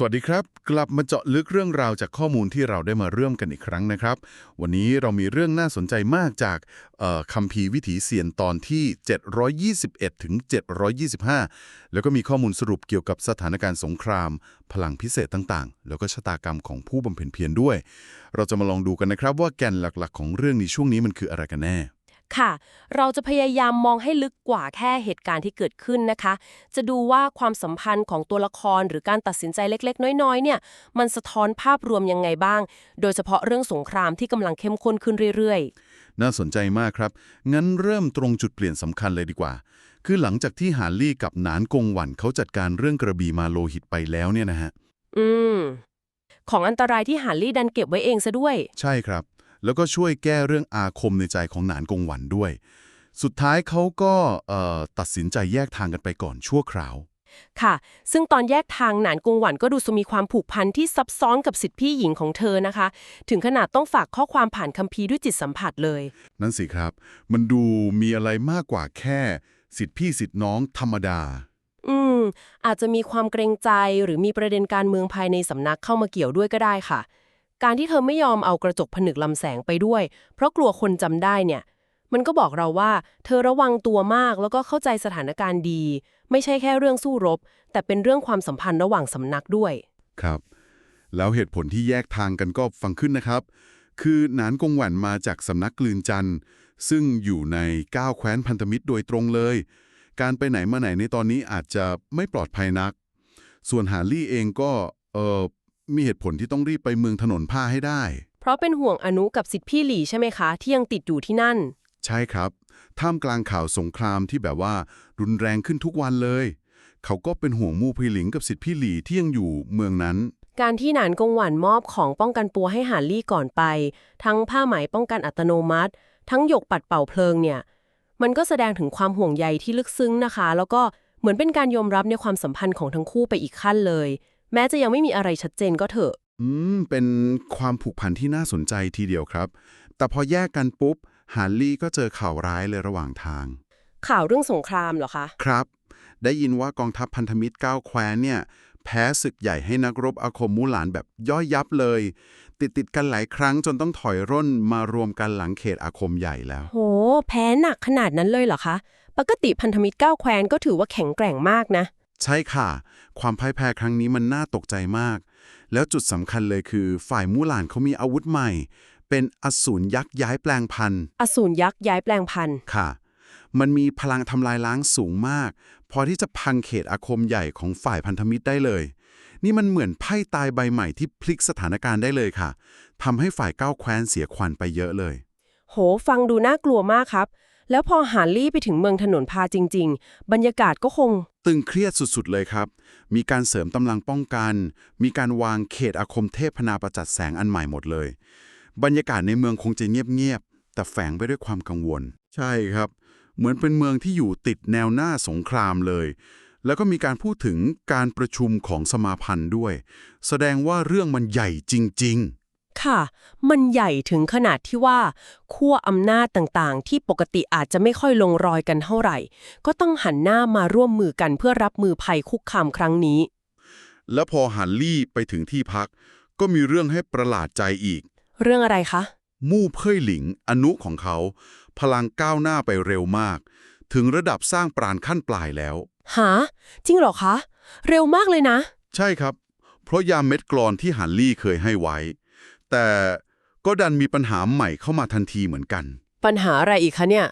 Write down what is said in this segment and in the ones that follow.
สวัสดีครับ กลับมาเจาะลึกเรื่องราวจากข้อมูลที่เราได้มาเริ่มกันอีกครั้งนะครับ วันนี้เรามีเรื่องน่าสนใจมากจากคัมภีร์วิถีเสียนตอนที่ 721 ถึง 725 แล้วก็มีข้อมูลสรุปเกี่ยวกับสถานการณ์สงคราม พลังพิเศษต่างๆ แล้วก็ชะตากรรมของผู้บำเพ็ญเพียรด้วย เราจะมาลองดูกันนะครับว่าแก่นหลักๆ ของเรื่องในช่วงนี้มันคืออะไรกันแน่ ค่ะ เราจะพยายามมองให้ลึกกว่าแค่เหตุการณ์ที่เกิดขึ้นนะคะ จะดูว่าความสัมพันธ์ของตัวละครหรือการตัดสินใจเล็กๆ น้อยๆ เนี่ย มันสะท้อนภาพรวมยังไงบ้าง โดยเฉพาะเรื่องสงครามที่กำลังเข้มข้นขึ้นเรื่อยน่าสนใจมากครับ งั้นเริ่มตรงจุดเปลี่ยนสำคัญเลยดีกว่า คือหลังจากที่หาลี่กับหนานกงหวันเขาจัดการเรื่องกระบี่มาโลหิตไปแล้วเนี่ยนะฮะๆอืม ของอันตรายที่ฮาร์ลี่ดันเก็บไว้เองซะด้วย ใช่ครับ แล้วก็ช่วยแก้เรื่องอาคมในใจของหนานกงหวันด้วย สุดท้ายเขาก็เอ่อตัดสินใจแยกทางกันไปก่อนชั่วคราว ค่ะ ซึ่งตอนแยกทางหนานกงหวันก็ดูจะมีความผูกพันที่ซับซ้อนกับสิทธิพี่หญิงของเธอนะคะ ถึงขนาดต้องฝากข้อความผ่านคัมภีร์ด้วยจิตสัมผัสเลย นั่นสิครับ มันดูมีอะไรมากกว่าแค่สิทธิพี่สิทธิน้องธรรมดาอืม อาจจะมีความเกรงใจหรือมีประเด็นการเมืองภายในสำนักเข้ามาเกี่ยวด้วยก็ได้ค่ะ การที่เธอไม่ยอมเอากระจกผนึกลำแสงไปด้วย เพราะกลัวคนจำได้เนี่ย มันก็บอกเราว่า เธอระวังตัวมากแล้วก็เข้าใจสถานการณ์ดี ไม่ใช่แค่เรื่องสู้รบ แต่เป็นเรื่องความสัมพันธ์ระหว่างสำนักด้วย ครับ แล้วเหตุผลที่แยกทางกันก็ฟังขึ้นนะครับ คือหนานกงหวันมาจากสำนักกลืนจันทร์ซึ่งอยู่ในก้าวแคว้นพันธมิตรโดยตรงเลย การไปไหนมาไหนในตอนนี้อาจจะไม่ปลอดภัยนัก ส่วนหาลี่เองก็เออ มีเหตุผลที่ต้องรีบไปเมืองถนนผ้าให้ได้ เพราะเป็นห่วงอนุกับสิทธิพี่หลี่ใช่ไหมคะ ที่ยังติดอยู่ที่นั่น ใช่ครับ ท่ามกลางข่าวสงครามที่แบบว่า รุนแรงขึ้นทุกวันเลย เขาก็เป็นห่วงมู่พีหลิงกับสิทธิพี่หลี่ที่ยังอยู่เมืองนั้น การที่หนานกงหวันมอบของป้องกันปัวให้หาลี่ก่อนไป ทั้งผ้าไหมป้องกันอัตโนมัติ ทั้งหยกปัดเป่าเพลิงเนี่ย มันก็แสดงถึงความห่วงใยที่ลึกซึ้งนะคะ แล้วก็เหมือนเป็นการยอมรับในความสัมพันธ์ของทั้งคู่ไปอีกขั้นเลย แม้จะยังไม่มีอะไรชัดเจนก็เถอะ อืม เป็นความผูกพันที่น่าสนใจทีเดียวครับ แต่พอแยกกันปุ๊บฮาร์ลี่ก็เจอข่าวร้ายเลยระหว่างทาง ข่าวเรื่องสงครามเหรอคะ ครับ ได้ยินว่ากองทัพพันธมิตรก้าวแคว้นเนี่ย แพ้ศึกใหญ่ให้นักรบอาคมมูหลานแบบย่อยยับเลย ติดติดๆกันหลายครั้งจนต้องถอยร่นมารวมกันหลังเขตอาคมใหญ่แล้ว โห แพ้หนักขนาดนั้นเลยเหรอคะ ปกติพันธมิตรก้าวแคว้นก็ถือว่าแข็งแกร่งมากนะ ใช่ค่ะ ความพ่ายแพ้ครั้งนี้มันน่าตกใจมาก แล้วจุดสำคัญเลยคือฝ่ายมูหลานเขามีอาวุธใหม่ เป็นอสูรยักษ์ย้ายแปลงพันธุ์อสูรยักษ์ย้ายแปลงพันธุ์ค่ะ มันมีพลังทำลายล้างสูงมาก พอที่จะพังเขตอาคมใหญ่ของฝ่ายพันธมิตรได้เลย นี่มันเหมือนไพ่ตายใบใหม่ที่พลิกสถานการณ์ได้เลยค่ะทำให้ฝ่ายก้าวแคว้นเสียขวัญไปเยอะเลย โห ฟังดูน่ากลัวมากครับ แล้วพอหาลี่ไปถึงเมืองถนนพาจริง ๆ บรรยากาศก็คง ตึงเครียดสุดๆเลยครับ มีการเสริมกำลังป้องกัน มีการวางเขตอาคมเทพพนาประจัดแสงอันใหม่หมดเลย บรรยากาศในเมืองคงจะเงียบๆแต่แฝงไปด้วยความกังวล ใช่ครับ เหมือนเป็นเมืองที่อยู่ติดแนวหน้าสงครามเลย แล้วก็มีการพูดถึงการประชุมของสมาพันธ์ด้วย แสดงว่าเรื่องมันใหญ่จริง ค่ะ มันใหญ่ถึงขนาดที่ว่าขั้วอำนาจต่างๆ ที่ปกติอาจจะไม่ค่อยลงรอยกันเท่าไหร่ ก็ต้องหันหน้ามาร่วมมือกันเพื่อรับมือภัยคุกคามครั้งนี้ๆแล้วพอฮันลี่ไปถึงที่พัก ก็มีเรื่องให้ประหลาดใจอีก เรื่องอะไรคะ มู่เพ่ยหลิง อนุของเขา พลังก้าวหน้าไปเร็วมาก ถึงระดับสร้างปราณขั้นปลายแล้ว หา จริงเหรอคะ เร็วมากเลยนะ ใช่ครับ เพราะยาเม็ดกรอนที่ฮันลี่เคยให้ไว้ แต่ก็ดันมีปัญหาใหม่เข้ามาทันทีเหมือนกัน ปัญหาอะไรอีกคะเนี่ย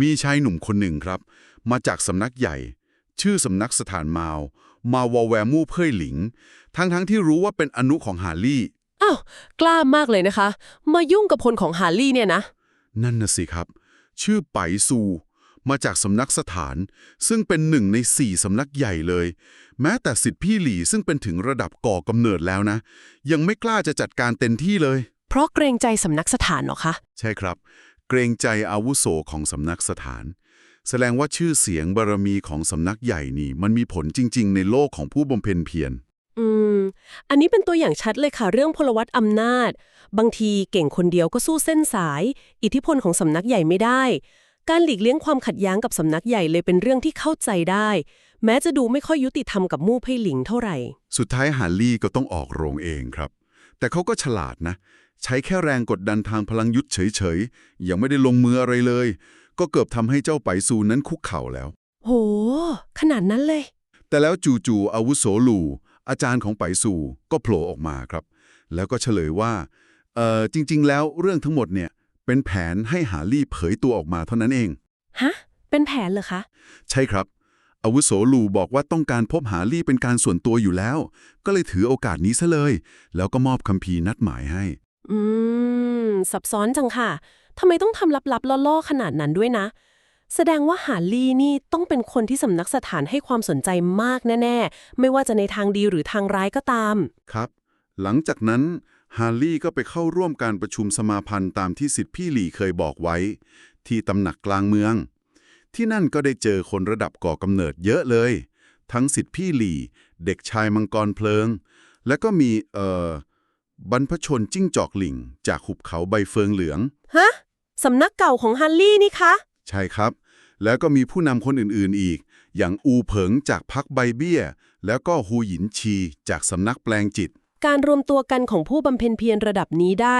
มีชายหนุ่มคนหนึ่งครับ มาจากสำนักใหญ่ ชื่อสำนักสถานมาว มาวอแวมู่เพ่ยหลิง ทั้งๆทที่รู้ว่าเป็นอนุของฮาลี่อ้าวกล้ามากเลยนะคะ มายุ่งกับคนของฮาร์ลี่เนี่ยนะ นั่นน่ะสิครับ ชื่อไปซู มาจากสำนักสถาน ซึ่งเป็นหนึ่งในสี่สำนักใหญ่เลย แม้แต่สิทธิพี่หลี่ซึ่งเป็นถึงระดับก่อกำเนิดแล้วนะ ยังไม่กล้าจะจัดการเต็มที่เลย เพราะเกรงใจสำนักสถานเหรอคะ ใช่ครับ เกรงใจอาวุโสของสำนักสถาน แสดงว่าชื่อเสียงบารมีของสำนักใหญ่นี่ มันมีผลจริง ๆ ในโลกของผู้บำเพ็ญเพียรอืม อันนี้เป็นตัวอย่างชัดเลยค่ะ เรื่องพลวัตอำนาจ บางทีเก่งคนเดียวก็สู้เส้นสาย อิทธิพลของสำนักใหญ่ไม่ได้ การหลีกเลี่ยงความขัดแย้งกับสำนักใหญ่เลยเป็นเรื่องที่เข้าใจได้ แม้จะดูไม่ค่อยยุติธรรมกับมู่ไพ่หลิงเท่าไหร่ สุดท้ายฮาร์ลี่ก็ต้องออกโรงเองครับ แต่เขาก็ฉลาดนะ ใช้แค่แรงกดดันทางพลังยุทธเฉยๆ ยังไม่ได้ลงมืออะไรเลย ก็เกือบทำให้เจ้าไปซูนั้นคุกเข่าแล้ว โห ขนาดนั้นเลย แต่แล้วจู่ๆอาวุโสหลูอาจารย์ของไปซูก็โผล่ออกมาครับ แล้วก็เฉลยว่าเอ่อจริง ๆ แล้วเรื่องทั้งหมดเนี่ย เป็นแผนให้ฮาร์ลี่เผยตัวออกมาเท่านั้นเอง ฮะ เป็นแผนเหรอคะ ใช่ครับ อาวุโสหลูบอกว่าต้องการพบหาลี่เป็นการส่วนตัวอยู่แล้ว ก็เลยถือโอกาสนี้ซะเลย แล้วก็มอบคัมภีร์นัดหมายให้ อืม ซับซ้อนจังค่ะทำไมต้องทำลับๆล่อๆขนาดนั้นด้วยนะ แสดงว่าหาลี่นี่ต้องเป็นคนที่สำนักสถานให้ความสนใจมากแน่ ๆ ไม่ว่าจะในทางดีหรือทางร้ายก็ตาม ครับ หลังจากนั้น ฮาร์ลี่ก็ไปเข้าร่วมการประชุมสมาพันธ์ตามที่สิทธิพี่หลี่เคยบอกไว้ ที่ตำหนักกลางเมือง ที่นั่นก็ได้เจอคนระดับก่อกำเนิดเยอะเลย ทั้งสิทธิพี่หลี่เด็กชายมังกรเพลิง และก็มีเอ่อบรรพชนจิ้งจอกหลิงจากหุบเขาใบเฟืองเหลือง ฮะ สำนักเก่าของฮันลี่นี่คะ ใช่ครับ แล้วก็มีผู้นำคนอื่นๆอีก อย่างอูเผิงจากพักใบเบี้ย แล้วก็ฮูหยินชีจากสำนักแปลงจิต การรวมตัวกันของผู้บำเพ็ญเพียรระดับนี้ได้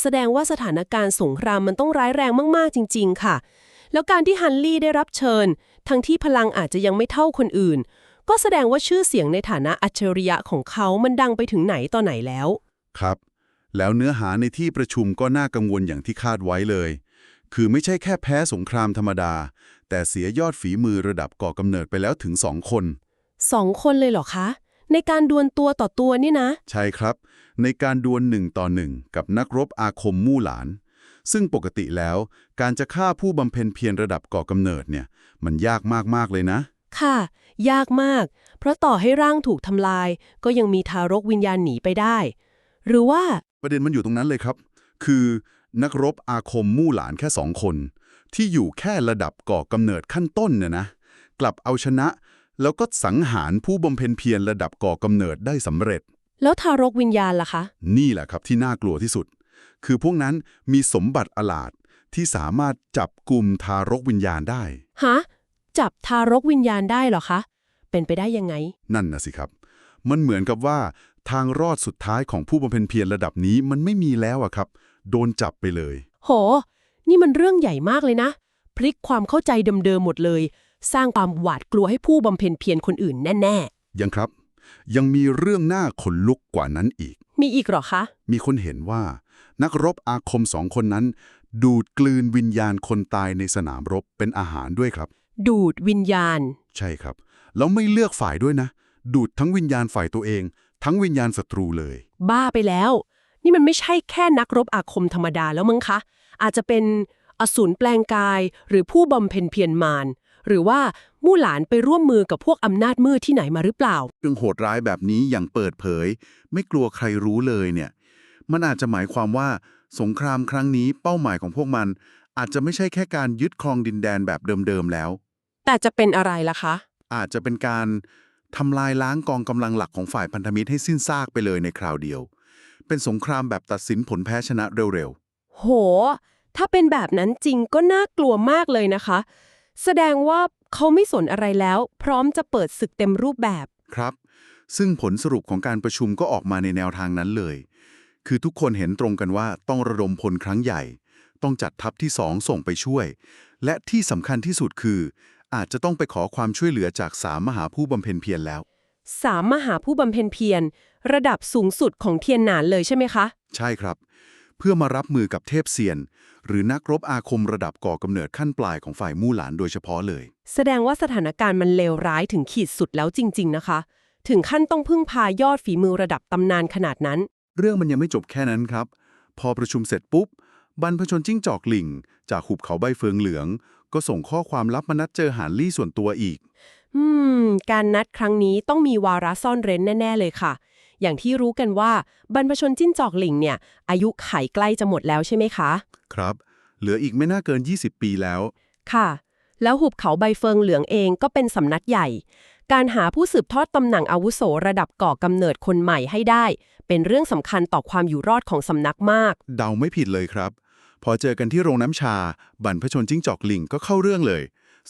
แสดงว่าสถานการณ์สงครามมันต้องร้ายแรงมากๆจริง ๆ ค่ะ แล้วการที่ฮันลี่ได้รับเชิญ ทั้งที่พลังอาจจะยังไม่เท่าคนอื่น ก็แสดงว่าชื่อเสียงในฐานะอัจฉริยะของเขามันดังไปถึงไหนต่อไหนแล้ว ครับ แล้วเนื้อหาในที่ประชุมก็น่ากังวลอย่างที่คาดไว้เลย คือไม่ใช่แค่แพ้สงครามธรรมดา แต่เสียยอดฝีมือระดับก่อกำเนิดไปแล้วถึงสองคนสองคนเลยเหรอคะ ในการดวลตัวต่อตัวนี่นะ ใช่ครับ ในการดวลหนึ่งต่อหนึ่งกับนักรบอาคมมู่หลาน ซึ่งปกติแล้ว การจะฆ่าผู้บำเพ็ญเพียรระดับก่อกำเนิดเนี่ย มันยากมากๆเลยนะ ค่ะ ยากมาก เพราะต่อให้ร่างถูกทำลาย ก็ยังมีทารกวิญญาณหนีไปได้ หรือว่าประเด็นมันอยู่ตรงนั้นเลยครับ คือนักรบอาคมมู่หลานแค่สองคน ที่อยู่แค่ระดับก่อกำเนิดขั้นต้นเนี่ยนะ กลับเอาชนะ แล้วก็สังหารผู้บำเพ็ญเพียรระดับก่อกำเนิดได้สำเร็จ แล้วทารกวิญญาณล่ะคะ นี่แหละครับที่น่ากลัวที่สุด คือพวกนั้นมีสมบัติอลาดที่สามารถจับกลุ่มทารกวิญญาณได้ ฮะ จับทารกวิญญาณได้เหรอคะ เป็นไปได้ยังไง นั่นนะสิครับ มันเหมือนกับว่าทางรอดสุดท้ายของผู้บำเพ็ญเพียรระดับนี้มันไม่มีแล้วอะครับ โดนจับไปเลย โห นี่มันเรื่องใหญ่มากเลยนะ พลิกความเข้าใจเดิมๆหมดเลย สร้างความหวาดกลัวให้ผู้บำเพ็ญเพียรคนอื่นแน่ ยังครับ ยังมีเรื่องน่าขนลุกกว่านั้นอีก ๆ มีอีกเหรอคะ มีคนเห็นว่า นักรบอาคมสองคนนั้น ดูดกลืนวิญญาณคนตายในสนามรบเป็นอาหารด้วยครับ ดูดวิญญาณ ใช่ครับ แล้วไม่เลือกฝ่ายด้วยนะ ดูดทั้งวิญญาณฝ่ายตัวเอง ทั้งวิญญาณศัตรูเลย บ้าไปแล้ว นี่มันไม่ใช่แค่นักรบอาคมธรรมดาแล้วมั้งคะ อาจจะเป็นอสูรแปลงกายหรือผู้บำเพ็ญเพียรมาร หรือว่ามู่หลานไปร่วมมือกับพวกอำนาจมืดที่ไหนมาหรือเปล่า เรื่องโหดร้ายแบบนี้อย่างเปิดเผย ไม่กลัวใครรู้เลยเนี่ย มันอาจจะหมายความว่าสงครามครั้งนี้เป้าหมายของพวกมัน อาจจะไม่ใช่แค่การยึดครองดินแดนแบบเดิมๆแล้ว แต่จะเป็นอะไรล่ะคะ อาจจะเป็นการทำลายล้างกองกำลังหลักของฝ่ายพันธมิตรให้สิ้นซากไปเลยในคราวเดียว เป็นสงครามแบบตัดสินผลแพ้ชนะเร็วโห ถ้าเป็นแบบนั้นจริงก็น่ากลัวมากเลยนะคะ แสดงว่าเขาไม่สนอะไรแล้ว พร้อมจะเปิดศึกเต็มรูปแบบๆครับ ซึ่งผลสรุปของการประชุมก็ออกมาในแนวทางนั้นเลย คือทุกคนเห็นตรงกันว่าต้องระดมพลครั้งใหญ่ ต้องจัดทัพที่สองส่งไปช่วย และที่สำคัญที่สุดคือ อาจจะต้องไปขอความช่วยเหลือจากสามมหาผู้บำเพ็ญเพียรแล้ว สามมหาผู้บำเพ็ญเพียรระดับสูงสุดของเทียนหนานเลยใช่ไหมคะ ใช่ครับ เพื่อมารับมือกับเทพเซียน หรือนักรบอาคมระดับก่อกำเนิดขั้นปลายของฝ่ายมู่หลานโดยเฉพาะเลย แสดงว่าสถานการณ์มันเลวร้ายถึงขีดสุดแล้วจริง ๆ นะคะ ถึงขั้นต้องพึ่งพายอดฝีมือระดับตำนานขนาดนั้น เรื่องมันยังไม่จบแค่นั้นครับ พอประชุมเสร็จปุ๊บบรรพชนจิ้งจอกหลิงจากหุบเขาใบเฟืองเหลือง ก็ส่งข้อความลับมานัดเจอหานลี่ส่วนตัวอีก อืม การนัดครั้งนี้ต้องมีวาระซ่อนเร้นแน่ ๆ เลยค่ะ อย่างที่รู้กันว่าบรรพชนจิ้นจอกหลิงเนี่ย อายุไขใกล้จะหมดแล้วใช่ไหมคะ ครับ เหลืออีกไม่น่าเกิน 20 ปีแล้ว ค่ะ แล้วหุบเขาใบเฟิงเหลืองเองก็เป็นสำนักใหญ่ การหาผู้สืบทอดตำแหน่งอาวุโสระดับก่อกำเนิดคนใหม่ให้ได้ เป็นเรื่องสำคัญต่อความอยู่รอดของสำนักมาก เดาไม่ผิดเลยครับ พอเจอกันที่โรงน้ำชาบรรพชนจิ้งจอกหลิงก็เข้าเรื่องเลย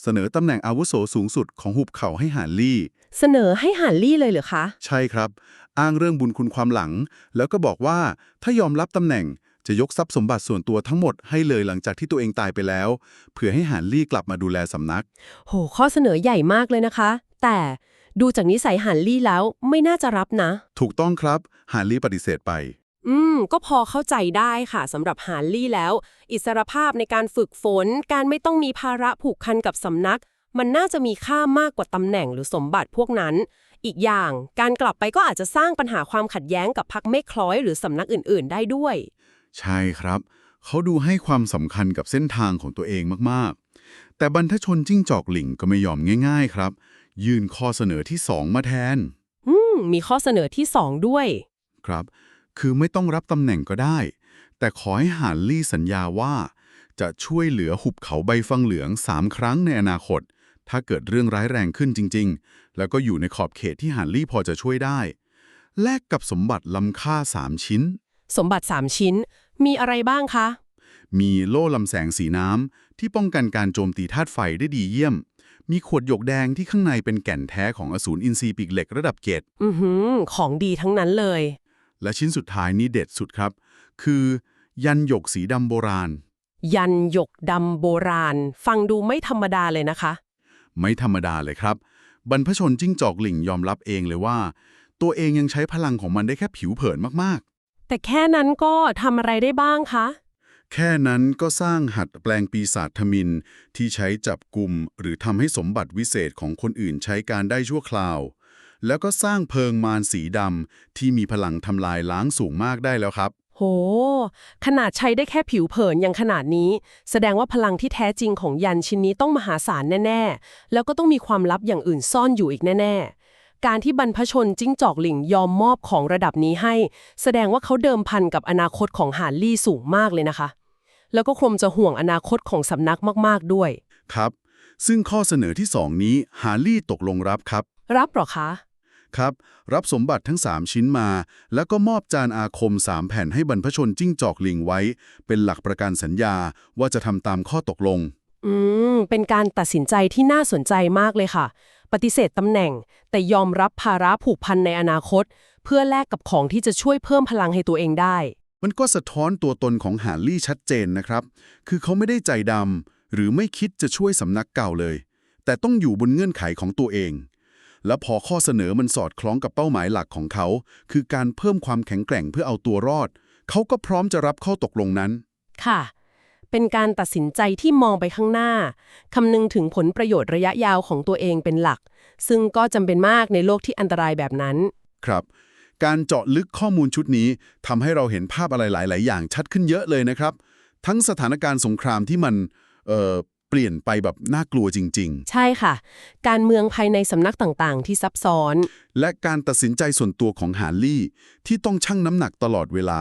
เสนอตำแหน่งอาวุโสสูงสุดของหุบเขาให้หานลี่ เสนอให้หานลี่เลยเหรอคะ ใช่ครับ อ้างเรื่องบุญคุณความหลัง แล้วก็บอกว่าถ้ายอมรับตำแหน่งจะยกทรัพย์สมบัติส่วนตัวทั้งหมดให้เลยหลังจากที่ตัวเองตายไปแล้ว เพื่อให้หานลี่กลับมาดูแลสำนัก โห ข้อเสนอใหญ่มากเลยนะคะ แต่ดูจากนิสัยหานลี่แล้วไม่น่าจะรับนะ ถูกต้องครับหานลี่ปฏิเสธไป อืม ก็พอเข้าใจได้ค่ะสำหรับหานลี่แล้ว อิสรภาพในการฝึกฝน การไม่ต้องมีภาระผูกพันกับสำนัก มันน่าจะมีค่ามากกว่าตำแหน่งหรือสมบัติพวกนั้น อีกอย่างการกลับไปก็อาจจะสร้างปัญหาความขัดแย้งกับพรรคเมฆคล้อยหรือสำนักอื่น ๆ ได้ด้วย ใช่ครับ เขาดูให้ความสำคัญกับเส้นทางของตัวเองมากๆ แต่บรรทชนจิ้งจอกหลิงก็ไม่ยอมง่าย ๆ ครับ ยื่นข้อเสนอที่สองมาแทน อืม มีข้อเสนอที่สองด้วย ครับ คือไม่ต้องรับตำแหน่งก็ได้ แต่ขอให้หานลี่สัญญาว่า จะช่วยเหลือหุบเขาใบฟังเหลืองสามครั้งในอนาคต ถ้าเกิดเรื่องร้ายแรงขึ้นจริง ๆ แล้วก็อยู่ในขอบเขตที่หานลี่พอจะช่วยได้ แลกกับสมบัติล้ำค่าสามชิ้น สมบัติ3ชิ้น มีอะไรบ้างคะ มีโล่ลำแสงสีน้ำที่ป้องกันการโจมตีธาตุไฟได้ดีเยี่ยม มีขวดหยกแดงที่ข้างในเป็นแก่นแท้ของอสูรอินทรีย์ปีกเหล็กระดับเกตอือหือ ของดีทั้งนั้นเลย และชิ้นสุดท้ายนี้เด็ดสุดครับ คือ ยันหยกสีดำโบราณ ยันหยกดำโบราณ ฟังดูไม่ธรรมดาเลยนะคะ ไม่ธรรมดาเลยครับ บรรพชนจิ้งจอกหลิงยอมรับเองเลยว่า ตัวเองยังใช้พลังของมันได้แค่ผิวเผินมากแต่แค่นั้นก็ทำอะไรได้บ้างคะๆแค่นั้นก็สร้างหัดแปลงปีศาจทมินที่ใช้จับกลุ่มหรือทำให้สมบัติวิเศษของคนอื่นใช้การได้ชั่วคราว แล้วก็สร้างเพิงมารสีดำที่มีพลังทำลายล้างสูงมากได้แล้วครับ โห ขนาดใช้ได้แค่ผิวเผินอย่างขนาดนี้ แสดงว่าพลังที่แท้จริงของยันชิ้นนี้ต้องมหาศาลแน่ ๆ แล้วก็ต้องมีความลับอย่างอื่นซ่อนอยู่อีกแน่ ๆการที่บรรพชนจิ้งจอกหลิงยอมมอบของระดับนี้ให้ แสดงว่าเขาเดิมพันกับอนาคตของหานลี่สูงมากเลยนะคะ แล้วก็คงจะห่วงอนาคตของสำนักมาก ๆ ด้วย ครับ ซึ่งข้อเสนอที่สองนี้ฮาร์ลี่ตกลงรับครับ รับเหรอคะ ครับ รับสมบัติทั้ง 3 ชิ้นมา แล้วก็มอบจานอาคม 3 แผ่นให้บรรพชนจิ้งจอกลิงไว้ เป็นหลักประกันสัญญาว่าจะทำตามข้อตกลง อืม เป็นการตัดสินใจที่น่าสนใจมากเลยค่ะ ปฏิเสธตำแหน่ง แต่ยอมรับภาระผูกพันในอนาคต เพื่อแลกกับของที่จะช่วยเพิ่มพลังให้ตัวเองได้ มันก็สะท้อนตัวตนของฮาร์ลี่ชัดเจนนะครับ คือเขาไม่ได้ใจดำหรือไม่คิดจะช่วยสำนักเก่าเลย แต่ต้องอยู่บนเงื่อนไขของตัวเอง และพอข้อเสนอมันสอดคล้องกับเป้าหมายหลักของเขา คือการเพิ่มความแข็งแกร่งเพื่อเอาตัวรอด เขาก็พร้อมจะรับข้อตกลงนั้น ค่ะ เป็นการตัดสินใจที่มองไปข้างหน้าคำนึงถึงผลประโยชน์ระยะยาวของตัวเองเป็นหลัก ซึ่งก็จำเป็นมากในโลกที่อันตรายแบบนั้น ครับ การเจาะลึกข้อมูลชุดนี้ทำให้เราเห็นภาพอะไรหลาย ๆ อย่างชัดขึ้นเยอะเลยนะครับ ทั้งสถานการณ์สงครามที่มันเอ่อ เปลี่ยนไปแบบน่ากลัวจริงใช่ค่ะ การเมืองภายในสำนักต่างๆ ที่ซับซ้อนๆและการตัดสินใจส่วนตัวของฮาร์ลี่ ที่ต้องชั่งน้ำหนักตลอดเวลา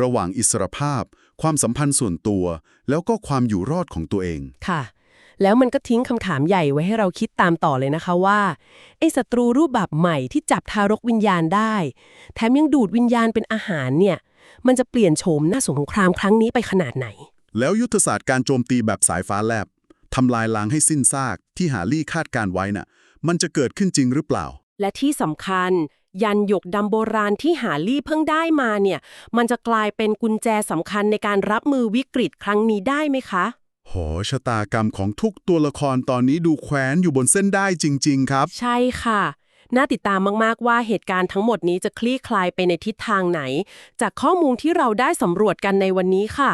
ระหว่างอิสรภาพ ความสัมพันธ์ส่วนตัว แล้วก็ความอยู่รอดของตัวเอง ค่ะ แล้วมันก็ทิ้งคำถามใหญ่ไว้ให้เราคิดตามต่อเลยนะคะว่าไอ้ศัตรูรูปแบบใหม่ที่จับทารกวิญญาณได้ แถมยังดูดวิญญาณเป็นอาหารเนี่ย มันจะเปลี่ยนโฉมหน้าสงครามครั้งนี้ไปขนาดไหน แล้วยุทธศาสตร์การโจมตีแบบสายฟ้าแลบ ทำลายล้างให้สิ้นซากที่ฮาร์ลี่คาดการไว้น่ะ มันจะเกิดขึ้นจริงหรือเปล่า และที่สำคัญ ยันหยกดำโบราณที่หาลี่เพิ่งได้มาเนี่ย มันจะกลายเป็นกุญแจสำคัญในการรับมือวิกฤตครั้งนี้ได้ไหมคะโหชะตากรรมของทุกตัวละครตอนนี้ดูแคว้นอยู่บนเส้นได้จริง ๆ ครับ ใช่ค่ะ น่าติดตามมาก ๆ ว่าเหตุการณ์ทั้งหมดนี้จะคลี่คลายไปในทิศทางไหน จากข้อมูลที่เราได้สำรวจกันในวันนี้ค่ะ